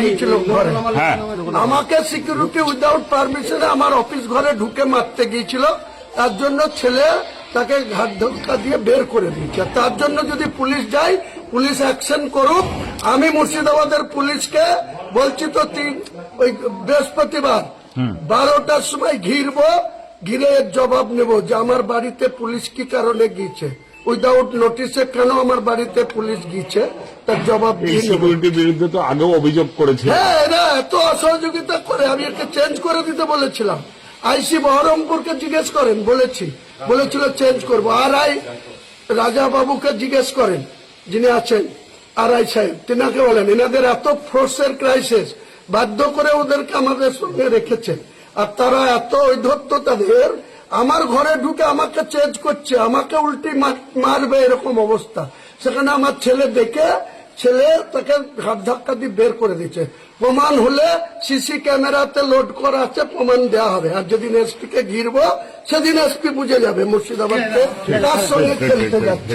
গিয়েছিল ঘরে। হ্যাঁ। আমাকে সিকিউরিটি উইদাউট পারমিশনে আমার অফিস ঘরে ঢুকে মারতে গিয়েছিল। তার জন্য ছেলে তাকে ঘাট ধাক্কা দিয়ে বের করে দিয়েছে। তার জন্য যদি পুলিশ যায় পুলিশ অ্যাকশন করুক। আমি মুর্শিদাবাদের পুলিশকে বলছি তো তিন ওই বৃহস্পতিবার বারোটার সময় ঘিরবো ঘিরে এর জবাব নেব যে আমার বাড়িতে পুলিশ কি কারণে গিয়েছে। উইদাউট নোটিশে কেন আমার বাড়িতে পুলিশ গিয়েছে? তার জবাব সিকিউরিটির বিরুদ্ধে তো আগেও অভিযোগ করেছে। হ্যাঁ এত অসহযোগিতা করে আমি চেঞ্জ করে দিতে বলেছিলাম। আইসি বহরমপুরকে জিজ্ঞেস করেন বলেছি। বলেছিল চেঞ্জ করব। আর আই রাজা বাবুকে জিজ্ঞেস করেন যিনি আছেন আর আই সাহেব তিনাকে বলেন এনাদের এত ফোর্সের ক্রাইসিস বাধ্য করে ওদেরকে আমাদের সঙ্গে রেখেছে। আর তারা এত ঐধত্য তাদের আমার ঘরে ঢুকে আমাকে চেঞ্জ করছে আমাকে উল্টি মারবে এরকম অবস্থা। সেখানে আমার ছেলে দেখে ছেলে তাকে ঘাট ধাক্কা দিয়ে বের করে দিচ্ছে প্রমাণ হলে সিসি ক্যামেরাতে লোড করা আছে প্রমাণ দেওয়া হবে। আর যেদিন এসপি কে ঘিরবো সেদিন এসপি বুঝে যাবে মুর্শিদাবাদকে তার সঙ্গে খেলতে যাচ্ছে।